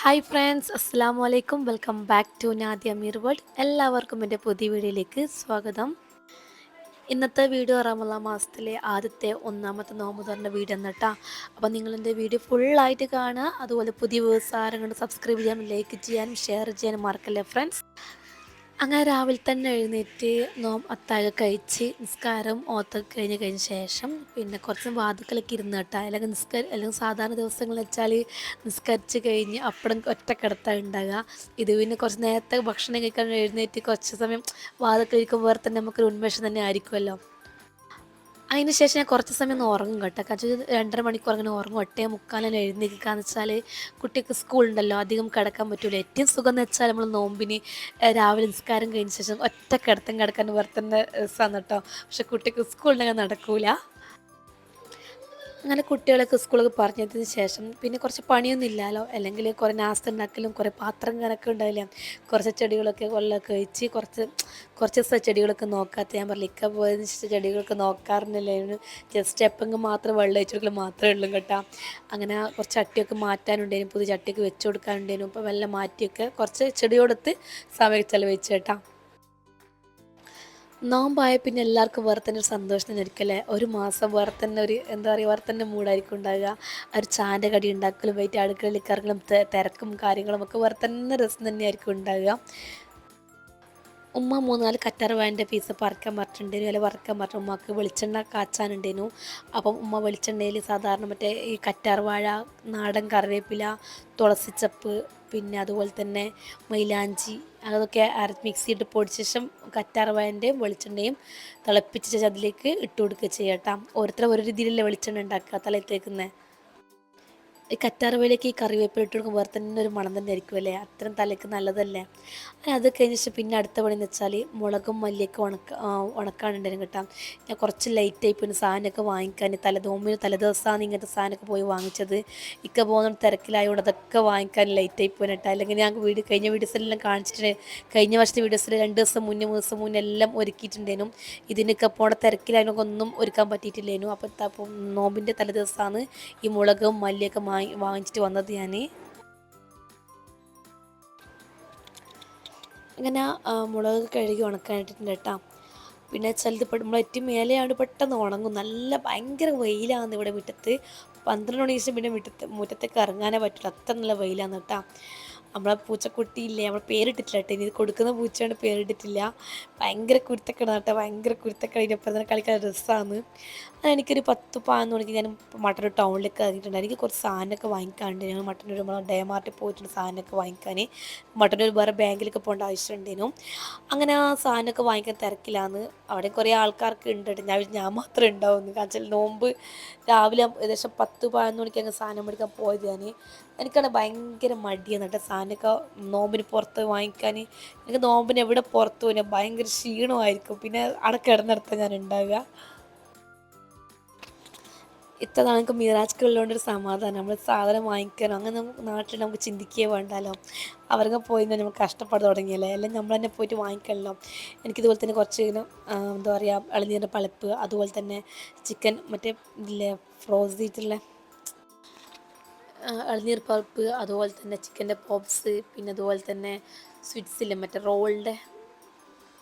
Hi friends അസ്സാം വലൈക്കും welcome back to Nadya Mir world എല്ലാവർക്കും എന്റെ പുതിയ വീഡിയോയിലേക്ക് സ്വാഗതം. ഇന്നത്തെ വീഡിയോ റമല മാസത്തിലെ ആദ്യത്തെ ഒന്നാമത്തെ നോമ്പ് വീഡിയോ എന്നിട്ടാ അപ്പോൾ നിങ്ങളെന്റെ വീഡിയോ ഫുള്ളായിട്ട് കാണുക. അതുപോലെ പുതിയ വ്യവസായങ്ങൾ സബ്സ്ക്രൈബ് ചെയ്യാനും ലൈക്ക് ചെയ്യാനും ഷെയർ ചെയ്യാനും മറക്കല്ലേ ഫ്രണ്ട്സ് അങ്ങനെ രാവിലെ തന്നെ എഴുന്നേറ്റ് നോം അത്താഴം കഴിച്ച് നിസ്കാരം ഓത്തൊക്കെ കഴിഞ്ഞ് കഴിഞ്ഞ ശേഷം പിന്നെ കുറച്ച് വാതുക്കളൊക്കെ ഇരുന്ന് കേട്ടോ. അല്ലെങ്കിൽ നിസ്കാര അല്ലെങ്കിൽ സാധാരണ ദിവസങ്ങൾ വെച്ചാൽ നിസ്കരിച്ച് കഴിഞ്ഞ് അപ്പടം ഒറ്റക്കിടത്താണ് ഉണ്ടാകുക ഇത് പിന്നെ കുറച്ച് നേരത്തെ ഭക്ഷണം കഴിക്കാൻ എഴുന്നേറ്റ് കുറച്ച് സമയം വാതുക്കൾ ഇരിക്കുമ്പോൾ തന്നെ നമുക്കൊരു ഉന്മേഷം തന്നെ ആയിരിക്കുമല്ലോ. അതിന് ശേഷം ഞാൻ കുറച്ച് സമയം ഒന്ന് ഉറങ്ങും കേട്ടോ. കാരണം രണ്ടര മണിക്കൂർ അങ്ങനെ ഉറങ്ങും. ഒട്ടേ മുക്കാലിന് എഴുന്നേൽക്കാന്ന് വെച്ചാൽ കുട്ടിക്ക് സ്കൂളുണ്ടല്ലോ അധികം കിടക്കാൻ പറ്റില്ല ഏറ്റവും സുഖം എന്ന് വെച്ചാൽ നമ്മൾ നോമ്പിന് രാവിലെ നിസ്കാരം കഴിഞ്ഞ ശേഷം ഒറ്റ കിടത്തം കിടക്കാൻ വെറുതെ രസമാണ് കേട്ടോ. പക്ഷെ കുട്ടിക്ക് സ്കൂളുണ്ടെങ്കിൽ നടക്കൂല. അങ്ങനെ കുട്ടികളൊക്കെ സ്കൂളൊക്കെ പറഞ്ഞതിന് ശേഷം പിന്നെ കുറച്ച് പണിയൊന്നും ഇല്ലല്ലോ അല്ലെങ്കിൽ കുറേ നാസ്ത ഉണ്ടാക്കലും കുറേ പാത്രം കണക്ക് ഉണ്ടാവില്ല. കുറച്ച് ചെടികളൊക്കെ കൊല്ലമൊക്കെ വെച്ച് കുറച്ച് കുറച്ച് ദിവസം ചെടികളൊക്കെ നോക്കാത്ത ഞാൻ പറഞ്ഞില്ല ഇക്ക പോയതിന് ശേഷം ചെടികളൊക്കെ നോക്കാറുണ്ടല്ലായിരുന്നു ജസ്റ്റ് എപ്പെങ്കിലും മാത്രം വെള്ളം ഒഴിച്ചു കൊടുക്കൽ മാത്രമേ ഉള്ളൂ കേട്ടോ. അങ്ങനെ കുറച്ച് ചട്ടിയൊക്കെ മാറ്റാനുണ്ടായിരുന്നു പുതിയ ചട്ടിയൊക്കെ വെച്ച് കൊടുക്കാനുണ്ടായിരുന്നു. അപ്പോൾ വെള്ളം മാറ്റിയൊക്കെ കുറച്ച് ചെടിയോടത്ത് സമയം ചിലവഴിച്ചു കേട്ടോ. നോമ്പായ പിന്നെ എല്ലാവർക്കും വേറെ ഒരു സന്തോഷം തന്നെ ആയിരിക്കും അല്ലേ? ഒരു മാസം വേറെ തന്നെ ഒരു എന്താ പറയുക വേറെ തന്നെ മൂടായിരിക്കും ഉണ്ടാകുക ഒരു ചാന്റെ കടി ഉണ്ടാക്കലും വൈറ്റ് അടുക്കളയിൽ കറങ്ങലും തിരക്കും കാര്യങ്ങളും ഒക്കെ വേറെ തന്നെ രസം തന്നെയായിരിക്കും ഉണ്ടാകുക ഉമ്മ മൂന്നാൽ കറ്റാർ വായന്റെ പീസ് പറക്കാൻ പറഞ്ഞിട്ടുണ്ടായിരുന്നു. അല്ലെ വറക്കാൻ പറഞ്ഞു ഉമ്മക്ക് വെളിച്ചെണ്ണ കാച്ചാനുണ്ടായിരുന്നു. അപ്പം ഉമ്മ വെളിച്ചെണ്ണയിൽ സാധാരണ മറ്റേ ഈ കറ്റാർ വാഴ നാടൻ കറിവേപ്പില തുളസിച്ചപ്പ് പിന്നെ അതുപോലെ തന്നെ മൈലാഞ്ചി അതൊക്കെ അര മിക്സിയിട്ട് പൊടിച്ച ശേഷം കറ്റാർ വായന്റെയും വെളിച്ചെണ്ണയും തിളപ്പിച്ച അതിലേക്ക് ഇട്ട് കൊടുക്കുക ചെയ്യാം കേട്ടോ. ഓരോരുത്തർ ഓരോ രീതിയിലല്ലേ വെളിച്ചെണ്ണ ഉണ്ടാക്കുക തലത്തേക്കുന്നത് ഈ കറ്റാർവയിലേക്ക് ഈ കറിവേപ്പില ഇട്ട് കൊടുക്കുമ്പോൾ വേറെ തന്നെ ഒരു മണം തന്നെ ആയിരിക്കും അല്ലേ? അത്രയും തലയ്ക്ക് നല്ലതല്ലേ? അത് കഴിഞ്ഞ ശേഷം പിന്നെ അടുത്ത പണി എന്ന് വെച്ചാൽ മുളകും മല്ലിയൊക്കെ ഉണക്ക ഉണക്കാനുണ്ടായിരുന്നു കേട്ടോ. ഞാൻ കുറച്ച് ലൈറ്റ് ലൈറ്റായി പിന്നെ സാധനമൊക്കെ വാങ്ങിക്കാൻ തല നോമ്പിന് തലേദിവസമാണ് ഇങ്ങനത്തെ സാധനമൊക്കെ പോയി വാങ്ങിച്ചത്. ഇക്ക പോകുന്ന തിരക്കിലായതുകൊണ്ട് അതൊക്കെ വാങ്ങിക്കാൻ ലൈറ്റായി പോയി കേട്ടോ. അല്ലെങ്കിൽ ഞാൻ വീട് കഴിഞ്ഞ വീഡിയോസിലെല്ലാം കാണിച്ചിട്ട് കഴിഞ്ഞ വർഷത്തെ വീഡിയോസിൽ രണ്ട് ദിവസം മുന്നേ മൂന്ന് ദിവസം മുന്നേ എല്ലാം ഒരുക്കിയിട്ടുണ്ടേനും ഇതിനൊക്കെ പോണ തിരക്കിലായതിനൊക്കെ ഒന്നും ഒരുക്കാൻ പറ്റിയിട്ടില്ലായിരുന്നു അപ്പോൾ അപ്പം നോമ്പിന്റെ തലേദിവസമാണ് ഈ മുളകും മല്ലിയൊക്കെ വാങ്ങി വാങ്ങിച്ചിട്ട് വന്നത് ഞാൻ ഇങ്ങനെ മുളക് കഴുകി ഉണക്കാനിട്ടിട്ടുണ്ട് കേട്ടോ. പിന്നെ ചിലത് നമ്മൾ ഏറ്റവും മേലെയാണ് പെട്ടെന്ന് ഉണങ്ങും. നല്ല ഭയങ്കര വെയിലാണ് ഇവിടെ മുറ്റത്ത്. പന്ത്രണ്ട് മണി ശേഷം പിന്നെ മുറ്റത്ത് മുറ്റത്തേക്ക് ഇറങ്ങാനേ പറ്റില്ല അത്ര നല്ല വെയിലാണ് കേട്ടോ. നമ്മളെ പൂച്ചക്കുട്ടിയില്ലേ നമ്മൾ പേരിട്ടിട്ടില്ല കേട്ടോ. ഇനി കൊടുക്കുന്ന പൂച്ചയാണ് പേരിട്ടിട്ടില്ല. ഭയങ്കര കുരുത്തക്കട കേട്ടോ. ഭയങ്കര കുരുത്തക്കട. ഇതിനൊപ്പം തന്നെ കളിക്കാൻ രസമാണ് എനിക്കൊരു പത്ത് പതിനൊന്ന് മണിക്ക് ഞാൻ മട്ടന്നൂർ ടൗണിലേക്ക് ഇറങ്ങിയിട്ടുണ്ട്. എനിക്ക് കുറച്ച് സാധനമൊക്കെ വാങ്ങിക്കാണ്ട് ഞങ്ങൾ മട്ടന്നൂർ നമ്മൾ ഡേ മാർട്ടിൽ പോയിട്ടുണ്ട് സാധനമൊക്കെ വാങ്ങിക്കാൻ. ഒരു വേറെ ബാങ്കിലൊക്കെ പോകേണ്ട ആവശ്യമുണ്ടായിരുന്നു അങ്ങനെ ആ സാധനമൊക്കെ വാങ്ങിക്കാൻ തിരക്കില്ലാന്ന് അവിടെ കുറേ ആൾക്കാർക്ക് ഉണ്ട് ഞാൻ ഞാൻ മാത്രമേ ഉണ്ടാവുന്നു കാരണം വെച്ചാൽ നോമ്പ് രാവിലെ ഏകദേശം പത്ത് പതിനൊന്ന് മണിക്ക് അങ്ങ് സാധനം മേടിക്കാൻ പോയത് ഞാൻ. എനിക്കാണ് ഭയങ്കര മടിയാണ് കേട്ടോ സാധനമൊക്കെ നോമ്പിന് പുറത്ത് വാങ്ങിക്കാൻ. എനിക്ക് നോമ്പിന് എവിടെ പുറത്ത് പോയി? ഭയങ്കര ക്ഷീണമായിരിക്കും. പിന്നെ അവിടെ കിടന്നിടത്ത് ഞാൻ ഉണ്ടാവുക. ഇത്ര നമുക്ക് ഉള്ളതുകൊണ്ട് ഒരു സമാധാനം. നമ്മൾ സാധനം വാങ്ങിക്കാനോ അങ്ങനെ നമുക്ക് നാട്ടിൽ നമുക്ക് ചിന്തിക്കുകയേ വേണ്ടല്ലോ. അവർക്ക് പോയി നമുക്ക് കഷ്ടപ്പെട തുടങ്ങിയല്ലേ? എല്ലാം നമ്മൾ തന്നെ പോയിട്ട് വാങ്ങിക്കണല്ലോ. എനിക്കിതുപോലെ തന്നെ കുറച്ച് ഇങ്ങനെ എന്താ പറയുക ഇളനീരിന്റെ പളിപ്പ് അതുപോലെ തന്നെ ചിക്കൻ മറ്റേ ഇതില്ലേ ഫ്രോസ് ചെയ്തിട്ടുള്ള ഇളനീർ പൾപ്പ് അതുപോലെ തന്നെ ചിക്കന്റെ പോപ്സ് പിന്നെ അതുപോലെ തന്നെ സ്വീറ്റ്സില്ലേ മറ്റേ റോളിന്റെ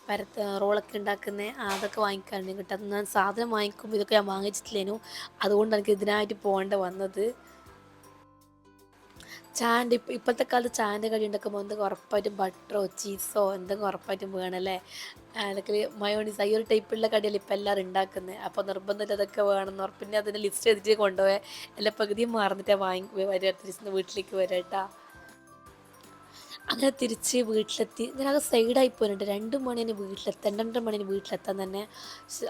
പരത്ത് റോളൊക്കെ ഉണ്ടാക്കുന്ന അതൊക്കെ വാങ്ങിക്കാണ്ട് കേട്ടോ ഞാൻ സാധനം വാങ്ങിക്കുമ്പോൾ ഇതൊക്കെ ഞാൻ വാങ്ങിച്ചിട്ടില്ലേനു. അതുകൊണ്ട് എനിക്ക് ഇതിനായിട്ട് പോകേണ്ട വന്നത്. ചാന്റെ ഇപ്പം ഇപ്പോഴത്തെ കാലത്ത് ചാന്റെ കടി ഉണ്ടാക്കുമ്പോൾ എന്തെങ്കിലും ഉറപ്പായിട്ടും ബട്ടറോ ചീസോ എന്തെങ്കിലും ഉറപ്പായിട്ടും വേണമല്ലേ അല്ലെങ്കിൽ മയോണീസ് ഈ ഒരു ടൈപ്പുള്ള കടിയല്ലേ ഇപ്പം എല്ലാവരും ഉണ്ടാക്കുന്നത് അപ്പോൾ നിർബന്ധമില്ല അതൊക്കെ വേണമെന്ന് പിന്നെ അതിന്റെ ലിസ്റ്റ് എഴുതിയിട്ട് കൊണ്ടുപോയാൽ എല്ലാ പകുതിയും മറന്നിട്ടാണ് വാങ്ങി വരാ വീട്ടിലേക്ക് വരാം കേട്ടോ. അങ്ങനെ തിരിച്ച് വീട്ടിലെത്തി. ഞാനത് സൈഡായി പോയിട്ടുണ്ട്. രണ്ട് മണിന് വീട്ടിലെത്താൻ രണ്ടര മണിന് വീട്ടിലെത്താൻ തന്നെ.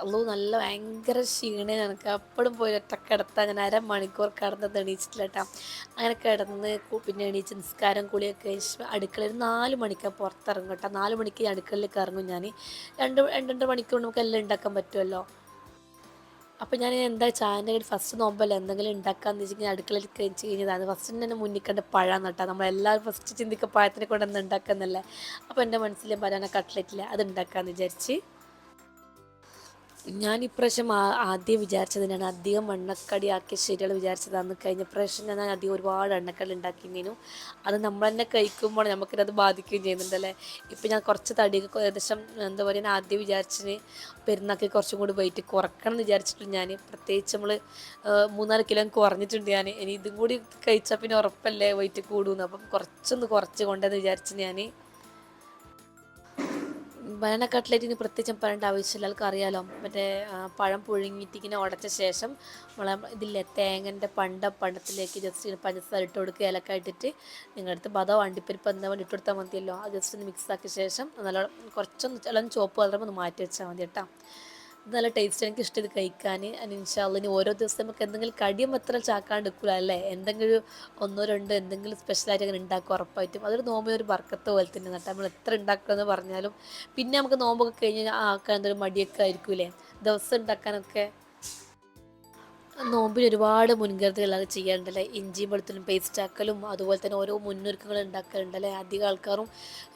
അല്ലോ നല്ല ഭയങ്കര ക്ഷീണേ എനിക്ക്. അപ്പോഴും പോയി ഒറ്റ കിടത്താൻ ഞാൻ അരമണിക്കൂർ കിടന്നത് എണീച്ചിട്ടില്ല കേട്ടോ. അങ്ങനെ കിടന്ന് പിന്നെ എണീച്ച് നിസ്കാരം കുളിയൊക്കെ കഴിച്ച് അടുക്കളയിൽ നാല് മണിക്കാണ് പുറത്തിറങ്ങും കേട്ടോ. നാല് മണിക്ക് ഈ അടുക്കളയിലേക്ക് ഇറങ്ങും ഞാൻ രണ്ട് രണ്ടര മണിക്കൂർ നമുക്ക് എല്ലാം ഉണ്ടാക്കാൻ പറ്റുമല്ലോ. അപ്പം ഞാൻ എന്താ ചായന്റെ കടി ഫസ്റ്റ് നോമ്പല്ല എന്തെങ്കിലും ഉണ്ടാക്കാന്ന് വെച്ചിട്ടുണ്ടെങ്കിൽ അടുക്കളയിൽ കഴിച്ച് കഴിഞ്ഞതാണ് ഫസ്റ്റ് തന്നെ മുന്നിൽ കണ്ട പഴം നട്ടാ. നമ്മളെല്ലാവരും ഫസ്റ്റ് ചിന്തിക്കുക പഴത്തിനെ കൊണ്ട് എന്താ അപ്പോൾ എന്റെ മനസ്സിൽ പറയാനാ കട്ട്ലറ്റില്ല അത് ഉണ്ടാക്കാമെന്ന് വിചാരിച്ച് ഞാൻ ഇപ്രാവശ്യം ആദ്യം വിചാരിച്ചത് ഞാൻ അധികം എണ്ണക്കടി ആക്കിയ ശരിയാണ് വിചാരിച്ചതാണ് കഴിഞ്ഞ പ്രാവശ്യം ഞാൻ അധികം ഒരുപാട് എണ്ണക്കടി ഉണ്ടാക്കിയിരുന്നു. അത് നമ്മൾ തന്നെ കഴിക്കുമ്പോൾ നമുക്കത് ബാധിക്കുകയും ചെയ്യുന്നുണ്ടല്ലേ ഇപ്പം ഞാൻ കുറച്ച് തടിയൊക്കെ ഏകദേശം എന്താ പറയുക ഞാൻ ആദ്യം വിചാരിച്ചിന് പെരുന്നാക്കി കുറച്ചും കൂടി വെയിറ്റ് കുറക്കണം എന്ന് വിചാരിച്ചിട്ടുണ്ട് ഞാൻ. പ്രത്യേകിച്ച് നമ്മൾ മൂന്നാൽ കിലോ കുറഞ്ഞിട്ടുണ്ട് ഞാൻ. ഇനി ഇതും കൂടി കഴിച്ചാൽ പിന്നെ ഉറപ്പല്ലേ വെയിറ്റ് കൂടുമെന്ന് അപ്പം കുറച്ചൊന്ന് കുറച്ച് കൊണ്ടെന്ന് വിചാരിച്ചു ഞാൻ ബനാന കട്ട്ലറ്റിന് പ്രത്യേകിച്ചും പറയേണ്ട ആവശ്യമില്ല. ആൾക്ക് അറിയാലോ. മറ്റേ പഴം പുഴുങ്ങിയിട്ട് ഇങ്ങനെ ഉടച്ച ശേഷം നമ്മളെ ഇതില്ലേ തേങ്ങന്റെ പണ്ട പണ്ടത്തിലേക്ക് ജസ്റ്റ് പഞ്ചസാര ഇട്ട് കൊടുക്കുക. ഏലക്ക ഇട്ടിട്ട് നിങ്ങളുടെ അടുത്ത് ബദോ അണ്ടിപ്പരിപ്പ് എന്താ ഇട്ട് കൊടുത്താൽ മതിയല്ലോ. അത് ജസ്റ്റ് ഒന്ന് മിക്സ് ആക്കിയ ശേഷം നല്ല കുറച്ചൊന്ന് ചില ചുവപ്പ് കളറുമ്പോൾ ഒന്ന് മാറ്റി വെച്ചാൽ മതി കേട്ടോ. നല്ല ടേസ്റ്റ് എനിക്ക് ഇഷ്ടം ഇത് കഴിക്കാൻ ഇനി ഓരോ ദിവസം നമുക്ക് എന്തെങ്കിലും കടിയും അത്ര ചാക്കാണ്ട് നിൽക്കില്ല അല്ലേ? എന്തെങ്കിലും ഒന്നോ രണ്ടോ എന്തെങ്കിലും സ്പെഷ്യലായിട്ട് അങ്ങനെ ഉണ്ടാക്കും ഉറപ്പായിട്ടും. അതൊരു നോമ്പിന് ഒരു വർക്കത്തെ പോലെ തന്നെ നട്ടാൽ നമ്മൾ എത്ര ഉണ്ടാക്കണമെന്ന് പറഞ്ഞാലും. പിന്നെ നമുക്ക് നോമ്പൊക്കെ കഴിഞ്ഞ് ആക്കാൻ എന്തൊരു മടിയൊക്കെ ആയിരിക്കൂലേ ദിവസം ഉണ്ടാക്കാനൊക്കെ നോമ്പിൽ ഒരുപാട് മുൻകരുതലുകളൊക്കെ ചെയ്യാറുണ്ടല്ലേ? ഇഞ്ചി വെളുത്തുള്ളും പേസ്റ്റ് ആക്കലും അതുപോലെ തന്നെ ഓരോ മുന്നൊരുക്കങ്ങൾ ഉണ്ടാക്കാറുണ്ടല്ലേ? അധികം ആൾക്കാരും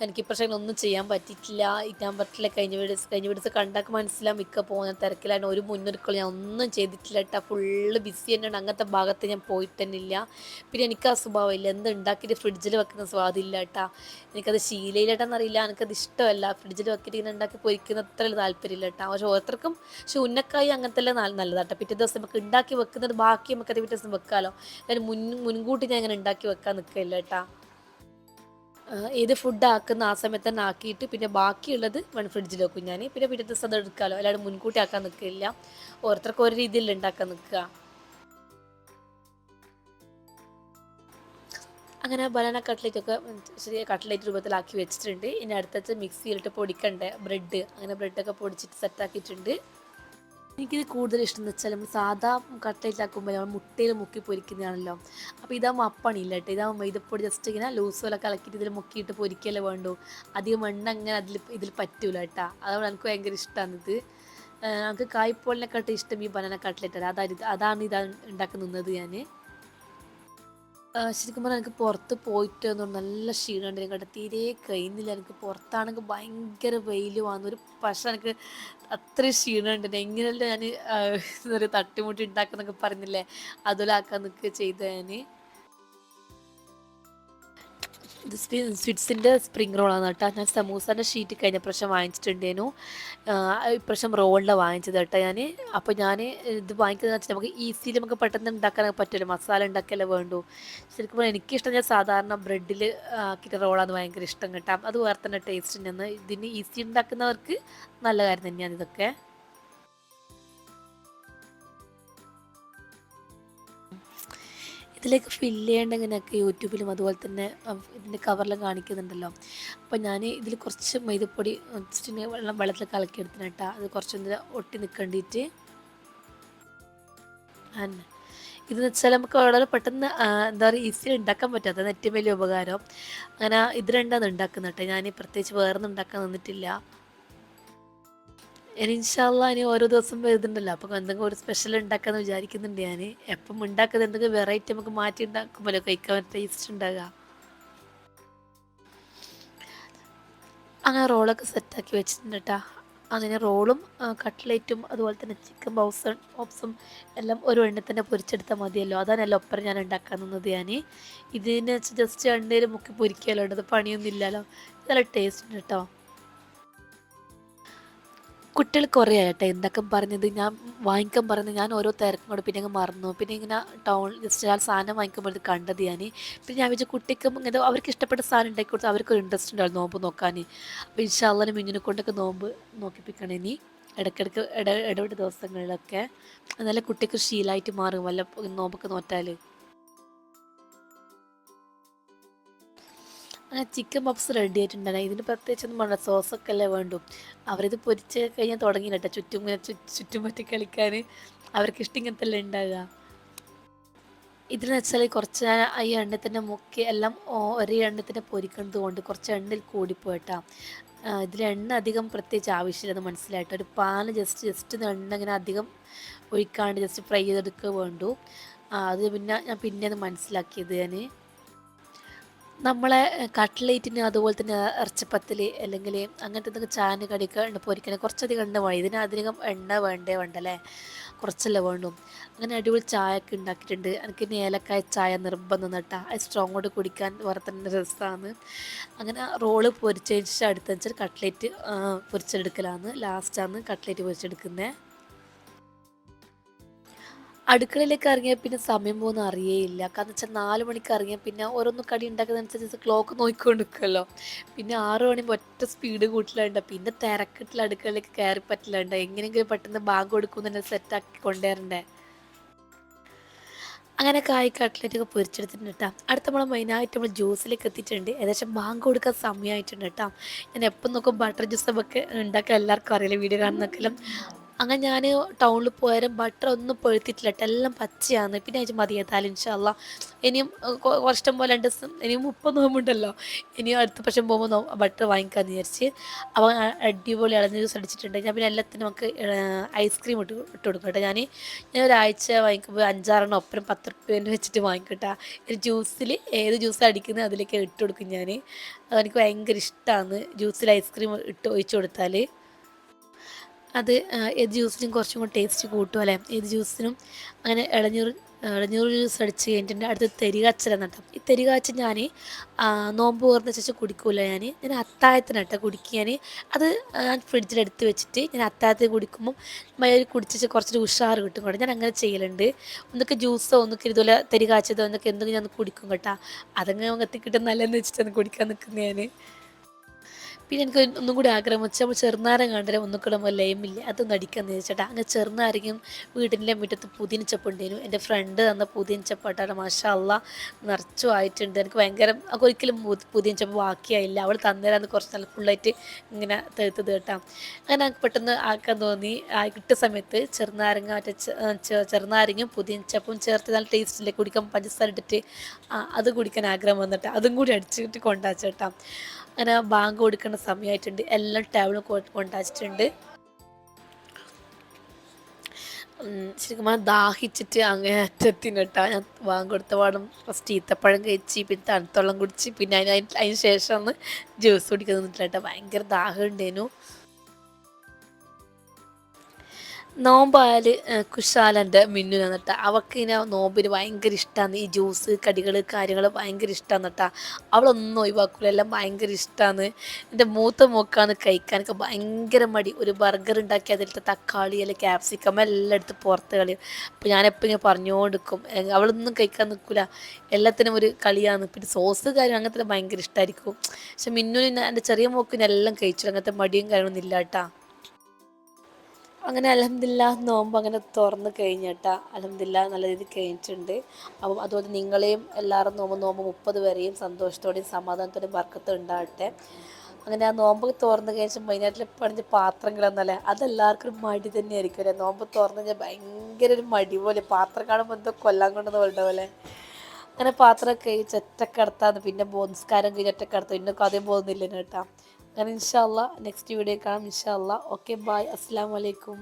എനിക്ക് ഒന്നും ചെയ്യാൻ പറ്റിയിട്ടില്ല. ഇറ്റാൻ പറ്റില്ല കഴിഞ്ഞ വീഡിയോസ് കഴിഞ്ഞ വീഡിയോസ് കണ്ടാൽ മനസ്സിലാവും മിക്ക പോകുന്ന തിരക്കിലാണ്. ഒരു മുന്നൊരുക്കൾ ഞാൻ ഒന്നും ചെയ്തിട്ടില്ല കേട്ടോ. ഫുള്ള് ബിസി തന്നെയാണ്. അങ്ങനത്തെ ഭാഗത്ത് ഞാൻ പോയിട്ട് തന്നെ ഇല്ല പിന്നെ എനിക്ക് ആ സ്വഭാവമില്ല എന്ത് ഉണ്ടാക്കിയിട്ട് ഫ്രിഡ്ജിൽ വെക്കുന്ന സ്വാദില്ല കേട്ടാ. എനിക്കത് ശീലയിലേട്ടാന്നറിയില്ല എനിക്കത് ഇഷ്ടമല്ല. ഫ്രിഡ്ജിൽ വെക്കിയിട്ട് ഇങ്ങനെ ഉണ്ടാക്കി പൊരിക്കുന്ന അത്ര താല്പര്യമില്ല കേട്ടോ. പക്ഷെ ഓരോരുത്തർക്കും പക്ഷെ ഉന്നക്കായി അങ്ങനത്തെ നല്ലതാട്ടോ പിറ്റേ ദിവസം നമുക്ക് ഉണ്ടാക്കി വെക്കുന്നത് ബാക്കി നമുക്ക് അത് പിറ്റേ വെക്കാമല്ലോ ഞാൻ മുൻ മുൻകൂട്ടി ഞാൻ അങ്ങനെ ഉണ്ടാക്കി വെക്കാൻ നിൽക്കില്ല കേട്ടാ. ഏത് ഫുഡ് ആക്കുന്ന ആ സമയത്ത് തന്നെ ആക്കിയിട്ട് പിന്നെ ബാക്കിയുള്ളത് വൺ ഫ്രിഡ്ജിൽ വെക്കും ഞാൻ പിന്നെ പിറ്റേ ദിവസം അത് എടുക്കാമല്ലോ അല്ലാണ്ട് മുൻകൂട്ടി ആക്കാൻ നിൽക്കില്ല ഓരോരുത്തർക്കും ഓരോ രീതിയിൽ ഉണ്ടാക്കാൻ നിൽക്കുക. അങ്ങനെ ബനാന കട്ട്ലേറ്റ് ഒക്കെ ചെറിയ കട്ട്ലേറ്റ് രൂപത്തിലാക്കി വെച്ചിട്ടുണ്ട്. ഇനി അടുത്തത് മിക്സിയിലിട്ട് പൊടിക്കണ്ടേ? ബ്രെഡ് അങ്ങനെ ബ്രെഡൊക്കെ പൊടിച്ചിട്ട് സെറ്റാക്കിയിട്ടുണ്ട് എനിക്കിത് കൂടുതൽ ഇഷ്ടം എന്ന് വെച്ചാൽ നമ്മൾ സാധാ കട്ട്ലേറ്റ് ആക്കുമ്പോൾ നമ്മൾ മുട്ടയിൽ മുക്കി പൊരിക്കുന്നതാണല്ലോ. അപ്പോൾ ഇതാകുമ്പോൾ അപ്പണില്ല കേട്ടോ. ഇതാകുമ്പോൾ ഇതിപ്പോൾ ജസ്റ്റ് ഇങ്ങനെ ലൂസ് പോലെ കലക്കിയിട്ട് ഇതിൽ മുക്കിയിട്ട് പൊരിക്കല്ലേ വേണ്ടു. അധികം എണ്ണ അങ്ങനെ അതിൽ ഇതിൽ പറ്റൂല കേട്ടോ. അതുകൊണ്ട് എനിക്ക് ഭയങ്കര ഇഷ്ടമാണ് ഇത്. നമുക്ക് കായ്പോളിനെക്കാട്ടും ഇഷ്ടം ഈ ബനാന കട്ട്ലേറ്റ് അതാണ് അതാണ് ഇത് ഉണ്ടാക്കുന്നത് ഞാൻ. ആ, ശരിക്കും പറഞ്ഞാൽ എനിക്ക് പുറത്ത് പോയിട്ട് വന്നോണ്ട് നല്ല ക്ഷീണമുണ്ട് എനിക്ക് തീരെ കഴിയുന്നില്ല. എനിക്ക് പുറത്താണെങ്കിൽ ഭയങ്കര വെയിൽ വന്നു. ഒരു പക്ഷെ എനിക്ക് അത്രയും ക്ഷീണമുണ്ട് എങ്ങനെയല്ല ഞാൻ തട്ടിമുട്ടി ഉണ്ടാക്കുന്നൊക്കെ പറഞ്ഞില്ലേ? അതുപോലെ ആക്കാൻ നിൽക്കുക ചെയ്ത ഞാൻ സ്വിറ്റ്സിന്റെ സ്പ്രിങ് റോളാണ് കേട്ടോ. ഞാൻ സമൂസേന്റെ ഷീറ്റ് കഴിഞ്ഞ പ്രാവശ്യം വാങ്ങിച്ചിട്ടുണ്ടേനു. ഇപ്രാവശ്യം റോളിന്റെ വാങ്ങിച്ചത് കേട്ടോ ഞാൻ അപ്പോൾ ഞാൻ ഇത് വാങ്ങിക്കുന്നത് വെച്ചാൽ നമുക്ക് ഈസിയിൽ നമുക്ക് പെട്ടെന്ന് ഉണ്ടാക്കാനൊക്കെ പറ്റുമല്ലോ. മസാല ഉണ്ടാക്കിയല്ലേ വേണ്ടു. ശരിക്കും പറഞ്ഞാൽ എനിക്കിഷ്ടം ഞാൻ സാധാരണ ബ്രെഡിൽ ആക്കിയിട്ട് റോളാണ് ഭയങ്കര ഇഷ്ടം കേട്ടോ. അത് വേറെ തന്നെ ടേസ്റ്റ് ഉണ്ടെന്ന് ഇതിന് ഈസി ഉണ്ടാക്കുന്നവർക്ക് നല്ല കാര്യം തന്നെയാണ് ഇതൊക്കെ. ഇതിലേക്ക് ഫില്ല് ചെയ്യേണ്ട ഇങ്ങനെയൊക്കെ യൂട്യൂബിലും അതുപോലെ തന്നെ ഇതിന്റെ കവറിലും കാണിക്കുന്നുണ്ടല്ലോ. അപ്പോൾ ഞാൻ ഇതിൽ കുറച്ച് മൈദപ്പൊടി വെച്ചിട്ട് വെള്ളം വെള്ളത്തിൽ കലക്കി എടുത്തിന് കേട്ടോ അത് കുറച്ചൊന്ന് ഒട്ടി നിൽക്കേണ്ടിയിട്ട് തന്നെ ഇതെന്ന് വെച്ചാൽ നമുക്ക് വളരെ പെട്ടെന്ന് എന്താ പറയുക ഈസി ഉണ്ടാക്കാൻ പറ്റും. അതാണ് ഏറ്റവും വലിയ ഉപകാരം. അങ്ങനെ ഇത് രണ്ടാണ് ഉണ്ടാക്കുന്നത് ഞാൻ പ്രത്യേകിച്ച് വേറൊന്നും ഉണ്ടാക്കാൻ നിന്നിട്ടില്ല. ഇനി ഇൻഷാല്ല ഇനി ഓരോ ദിവസം വരുന്നുണ്ടല്ലോ. അപ്പം എന്തെങ്കിലും ഒരു സ്പെഷ്യൽ ഉണ്ടാക്കാന്ന് വിചാരിക്കുന്നുണ്ട് ഞാൻ എപ്പം ഉണ്ടാക്കുന്നത് എന്തെങ്കിലും വെറൈറ്റി നമുക്ക് മാറ്റി ഉണ്ടാക്കുമല്ലോ കഴിക്കാൻ ടേസ്റ്റ് ഉണ്ടാകുക അങ്ങനെ റോളൊക്കെ സെറ്റാക്കി വെച്ചിട്ടുണ്ട് കേട്ടോ അങ്ങനെ റോളും കട്ട്ലേറ്റും അതുപോലെ തന്നെ ചിക്കൻ ബൗസ് ഓപ്സും എല്ലാം ഒരു എണ്ണ തന്നെ പൊരിച്ചെടുത്താൽ മതിയല്ലോ. അതാണല്ലോ ഒപ്പരം ഞാൻ ഉണ്ടാക്കാൻ നിന്നത് ഞാൻ ഇതിന് ജസ്റ്റ് എണ്ണയിൽ മുക്കി പൊരിക്കാമല്ലോ ഉണ്ടത് പണിയൊന്നും ഇല്ലല്ലോ. നല്ല ടേസ്റ്റ് ഉണ്ട് കേട്ടോ കുട്ടികൾ കുറേ ആയിട്ടെ എന്തൊക്കെ പറഞ്ഞത്? ഞാൻ വാങ്ങിക്കാൻ പറഞ്ഞത് ഞാൻ ഓരോ തിരക്കും കൂടെ പിന്നെ അങ്ങ് മറന്നു. പിന്നെ ഇങ്ങനെ ടൗൺ ജസ്റ്റ് ആ സാധനം വാങ്ങിക്കുമ്പോൾ കണ്ടത് ഞാൻ പിന്നെ ഞാൻ വിചാരിച്ചു കുട്ടിക്കും ഇങ്ങനെ അവർക്ക് ഇഷ്ടപ്പെട്ട സാധനം ഉണ്ടാക്കി കൊടുത്ത് അവർക്കൊരു ഇൻട്രസ്റ്റ് ഉണ്ടാവും നോമ്പ് നോക്കാൻ. അപ്പോൾ ഇൻഷാല്ലനെ മിഞ്ഞിനെ കൊണ്ടൊക്കെ നോമ്പ് നോക്കിപ്പിക്കണം ഇനി. ഇടയ്ക്കിടയ്ക്ക് ഇട ഇടവിട്ട ദിവസങ്ങളിലൊക്കെ. നല്ല കുട്ടിക്ക് ശീലമായിട്ട് മാറും. വല്ല നോമ്പൊക്കെ നോറ്റാൽ അങ്ങനെ ചിക്കൻ പപ്സ് റെഡി ആയിട്ടുണ്ടായിരുന്നു ഇതിന് പ്രത്യേകിച്ചൊന്നും വേണ്ട സോസൊക്കെ അല്ലേ വേണ്ടു. അവരിത് പൊരിച്ച് കഴിഞ്ഞാൽ തുടങ്ങിയില്ല കേട്ടോ ചുറ്റും ചുറ്റും പറ്റി കളിക്കാൻ അവർക്ക് ഇഷ്ടം ഇങ്ങനത്തെ ഉണ്ടാകുക ഇതിന് വെച്ചാൽ കുറച്ച് ഞാൻ ഈ എണ്ണ തന്നെ മുക്കി എല്ലാം ഒരേ എണ്ണ തന്നെ പൊരിക്കുന്നത് കൊണ്ട് കുറച്ച് എണ്ണയിൽ കൂടിപ്പോയിട്ടാ ഇതിൽ എണ്ണ അധികം പ്രത്യേകിച്ച് ആവശ്യമില്ലെന്ന് മനസ്സിലായിട്ട്? ഒരു പാന് ജസ്റ്റ് ജസ്റ്റ് എണ്ണ ഇങ്ങനെ അധികം ഒഴിക്കാണ്ട് ജസ്റ്റ് ഫ്രൈ ചെയ്തെടുക്കുക വേണ്ടു. അത് പിന്നെ ഞാൻ പിന്നെ അത് മനസ്സിലാക്കിയത് ഞാൻ നമ്മളെ കട്ട്ലേറ്റിന് അതുപോലെ തന്നെ ഇറച്ചിപ്പത്തിൽ അല്ലെങ്കിൽ അങ്ങനത്തെ എന്തെങ്കിലും ചാന് കടിക്ക എണ്ണ പൊരിക്കണേ കുറച്ചധികം എണ്ണ വേണം. ഇതിന് അധികം എണ്ണ വേണ്ടേ വേണ്ടല്ലേ കുറച്ചല്ലേ വേണ്ടു. അങ്ങനെ അടിപൊളി ചായ ഒക്കെ ഉണ്ടാക്കിയിട്ടുണ്ട്. എനിക്ക് ഇനി ഏലക്കായ ചായ നിർബന്ധം നട്ടാ. അത് സ്ട്രോങ് കൊണ്ട് കുടിക്കാൻ വേറെ തന്നെ രസമാണ് അങ്ങനെ റോൾ പൊരിച്ചതിന് ശേഷം അടുത്തെന്ന് വെച്ചാൽ കട്ട്ലേറ്റ് പൊരിച്ചെടുക്കലാണ്. ലാസ്റ്റാണ് കട്ട്ലേറ്റ് പൊരിച്ചെടുക്കുന്നത് അടുക്കളയിലേക്ക് ഇറങ്ങിയാൽ പിന്നെ സമയം പോകുന്ന അറിയേയില്ല. കാരണം വെച്ചാൽ നാല് മണിക്ക് ഇറങ്ങിയാൽ പിന്നെ ഓരോന്ന് കടി ഉണ്ടാക്കുന്നതനുസരിച്ച് ക്ലോക്ക് നോക്കിക്കൊണ്ട് നിൽക്കുമല്ലോ പിന്നെ ആറ് മണി ഒറ്റ സ്പീഡ് കൂട്ടിലുണ്ട്. പിന്നെ തിരക്കിട്ട് അടുക്കളയിലേക്ക് കയറി പറ്റില്ലുണ്ട്. എങ്ങനെയെങ്കിലും പെട്ടെന്ന് ബാങ്ക് കൊടുക്കും തന്നെ സെറ്റാക്കി കൊണ്ടുവരണ്ടേ? അങ്ങനെ കായ് കട്ട്ലറ്റൊക്കെ പൊരിച്ചെടുത്തിട്ടുണ്ട് കേട്ടോ അടുത്ത നമ്മൾ മെയിനായിട്ട് നമ്മൾ ജ്യൂസിലേക്ക് എത്തിയിട്ടുണ്ട്. ഏകദേശം ബാങ്ക് കൊടുക്കാൻ സമയമായിട്ടുണ്ട് കേട്ടോ ഞാൻ എപ്പം നോക്കും ബട്ടർ ജ്യൂസ് ഒക്കെ ഉണ്ടാക്കാൻ എല്ലാവർക്കും അറിയില്ല? വീഡിയോ കാണുന്നൊക്കെല്ലാം അങ്ങനെ ഞാൻ ടൗണിൽ പോയാലും ബട്ടർ ഒന്നും പൊഴുത്തിട്ടില്ല കേട്ടോ എല്ലാം പച്ചയാണ്. പിന്നെ അത് മതി ഏതായാലും ഇൻഷാല്ല ഇനിയും കുറച്ചും പോലെ രണ്ട് ദിവസം ഇനിയും മുപ്പത് നോമ്പുണ്ടല്ലോ ഇനിയും അടുത്ത പക്ഷം പോകുമ്പോൾ ബട്ടർ വാങ്ങിക്കാമെന്ന് വിചാരിച്ച്. അപ്പോൾ അടിപൊളി ഇളഞ്ഞ ജ്യൂസ് അടിച്ചിട്ടുണ്ട് ഞാൻ പിന്നെ എല്ലാത്തിനും നമുക്ക് ഐസ്ക്രീം ഇട്ട് ഇട്ട് കൊടുക്കും കേട്ടോ ഞാൻ ഞാൻ ഒരാഴ്ച വാങ്ങിക്കുമ്പോൾ അഞ്ചാറെണ്ണം ഒപ്പരം പത്ത് റുപ്യേന്റെ വെച്ചിട്ട് വാങ്ങിക്കട്ടാ ഒരു ജ്യൂസിൽ ഏത് ജ്യൂസ് അടിക്കുന്നത് അതിലേക്ക് ഇട്ട് കൊടുക്കും ഞാൻ അതെനിക്ക് ഭയങ്കര ഇഷ്ടമാണ് ജ്യൂസിൽ ഐസ്ക്രീം ഇട്ട് ഒഴിച്ചു കൊടുത്താൽ അത് ഏത് ജ്യൂസിനും കുറച്ചും കൂടി ടേസ്റ്റ് കൂട്ടും അല്ലേ? ഏത് ജ്യൂസിനും അങ്ങനെ ഇളഞ്ഞൂർ ഇളഞ്ഞൂർ ജ്യൂസ് അടിച്ച് കഴിഞ്ഞിട്ടുണ്ട് അടുത്ത് തെരികാച്ചല നട്ടം ഈ തെരികാച്ച ഞാൻ നോമ്പ് ഓർന്ന ശേഷം കുടിക്കൂല ഞാൻ ഞാൻ അത്താഴത്തിനട്ട ഞാൻ അത് ഞാൻ ഫ്രിഡ്ജിൽ എടുത്ത് വെച്ചിട്ട് ഞാൻ അത്താഴത്തിൽ കുടിക്കുമ്പം മയൊരു കുടിച്ചിട്ട് കുറച്ചൊരു ഉഷാറ് കിട്ടും കേട്ടോ. ഞാൻ അങ്ങനെ ചെയ്യലുണ്ട്. ഒന്നൊക്കെ ജ്യൂസോ ഒന്നൊക്കെ ഇതുപോലെ തെരികാച്ചതോ എന്നൊക്കെ എന്തെങ്കിലും ഞാൻ കുടിക്കും കേട്ടോ. അതങ്ങനെ എത്തിക്കിട്ടും നല്ലതെന്ന് വെച്ചിട്ടാണ് കുടിക്കാൻ നിൽക്കുന്നത് ഞാൻ പിന്നെ എനിക്ക് ഒന്നും കൂടി ആഗ്രഹം വെച്ചാൽ നമ്മൾ ചെറുനാരം കൂടെ നമ്മൾ ലൈമില്ല അതൊന്നും അടിക്കാന്ന് ചോദിച്ചേട്ടാ അങ്ങനെ ചെറുനാരങ്ങയും വീടിന്റെ മുറ്റത്ത് പുതിനിച്ചപ്പുണ്ടേനു എന്റെ ഫ്രണ്ട് തന്ന പുതിനിച്ചപ്പാട്ടാണ് ചപ്പാട്ടാണ് മാഷല്ല നിറച്ചു ആയിട്ടുണ്ട്. എനിക്ക് ഭയങ്കര ഒരിക്കലും പുതിന ചപ്പ് ബാക്കിയായില്ല. അവൾ തന്നേരാന്ന് കുറച്ച് നല്ല ഫുള്ളായിട്ട് ഇങ്ങനെ തെഴുത്തത് കേട്ടാ. അങ്ങനെ എനിക്ക് പെട്ടെന്ന് ആക്കാൻ തോന്നി. ആ കിട്ടിയ സമയത്ത് ചെറുനാരങ്ങ മറ്റേ ചെറുനാരങ്ങയും പുതിനിച്ചപ്പും ചപ്പും ചേർത്ത് നല്ല ടേസ്റ്റില്ലേ കുടിക്കാൻ പഞ്ചസാര ഇട്ടിട്ട് അത് കുടിക്കാൻ ആഗ്രഹം വന്നിട്ട്. അതും കൂടി അടിച്ചിട്ട് കൊണ്ടാച്ചേട്ടാ അങ്ങനെ ബാങ്ക് കൊടുക്കേണ്ട സമയമായിട്ടുണ്ട്. എല്ലാം ടേബിളും കൊണ്ടാച്ചിട്ടുണ്ട് ശരിക്കും ദാഹിച്ചിട്ട് അങ്ങനെ അറ്റത്തിന് കേട്ടോ. ഞാൻ ബാങ്ക് കൊടുത്ത പാടും. ഫസ്റ്റ് ഈത്തപ്പഴം കഴിച്ച് പിന്നെ തണുത്തോളം കുടിച്ച് പിന്നെ അതിന് അതിന് ശേഷമാണ് ജ്യൂസ് കുടിക്കാൻ നിന്നിട്ടില്ല കേട്ടോ. ഭയങ്കര ദാഹം ഉണ്ടേനു നോമ്പായാൽ കുശാലന്റെ മിന്നു എന്നിട്ട് അവൾക്ക് ഇങ്ങനെ നോമ്പിന് ഭയങ്കര ഇഷ്ടമാണ് ഈ ജ്യൂസ് കടികൾ കാര്യങ്ങൾ ഭയങ്കര ഇഷ്ടമാണ് കേട്ടാ അവളൊന്നും ഒഴിവാക്കൂല. എല്ലാം ഭയങ്കര ഇഷ്ടമാണ് എന്റെ മൂത്ത മൂക്കാണ് കഴിക്കാനൊക്കെ ഭയങ്കര മടി. ഒരു ബർഗർ ഉണ്ടാക്കി അതിലത്തെ തക്കാളി അല്ലെങ്കിൽ ക്യാപ്സിക്കം എല്ലാം എടുത്ത് പുറത്ത് കളി അപ്പോൾ ഞാനെപ്പോൾ ഇങ്ങനെ പറഞ്ഞുകൊണ്ടിരിക്കും അവളൊന്നും കഴിക്കാൻ നിൽക്കില്ല എല്ലാത്തിനും ഒരു കളിയാണ്. പിന്നെ സോസ് കാര്യം അങ്ങനത്തെ ഭയങ്കര ഇഷ്ടമായിരിക്കും പക്ഷെ മിന്നു എന്റെ ചെറിയ മൂക്കിനെല്ലാം കഴിച്ചു അങ്ങനത്തെ മടിയും കാര്യമൊന്നും ഇല്ല കേട്ടാ അങ്ങനെ അലഹമില്ല നോമ്പ് അങ്ങനെ തുറന്ന് കഴിഞ്ഞിട്ടാ. അലഹമില്ല നല്ല രീതിയിൽ കഴിഞ്ഞിട്ടുണ്ട്. അപ്പം അതുപോലെ നിങ്ങളെയും എല്ലാവരും നോമ്പ് നോമ്പ് മുപ്പത് വരെയും സന്തോഷത്തോടെയും സമാധാനത്തോടെയും വർക്കത്ത് ഉണ്ടാകട്ടെ അങ്ങനെ ആ നോമ്പ് തുറന്ന് കഴിച്ച് മെയിനായിട്ട് പണിഞ്ഞ പാത്രങ്ങളെന്നല്ലേ അതെല്ലാവർക്കും ഒരു മടി തന്നെയായിരിക്കും അല്ലേ? നോമ്പ് തുറന്ന് കഴിഞ്ഞാൽ ഭയങ്കര ഒരു മടി പോലെ. പാത്രം കാണുമ്പോൾ എന്തോ കൊല്ലാൻ കൊണ്ടെന്ന് പറഞ്ഞ പോലെ. അങ്ങനെ പാത്രമൊക്കെ കഴിച്ച് ഒറ്റക്കടത്താന്ന് പിന്നെ ബോധസ്കാരം കഴിഞ്ഞ് ഒറ്റക്കടത്തു. ഇന്നൊക്കെ ആദ്യം പോകുന്നില്ല കേട്ടോ. അങ്ങനെ ഇൻഷാല്ല നെക്സ്റ്റ് വീഡിയോ കാണാം ഇൻഷാല്ല ഓക്കെ ബായ് അസ്സാം വലൈക്കും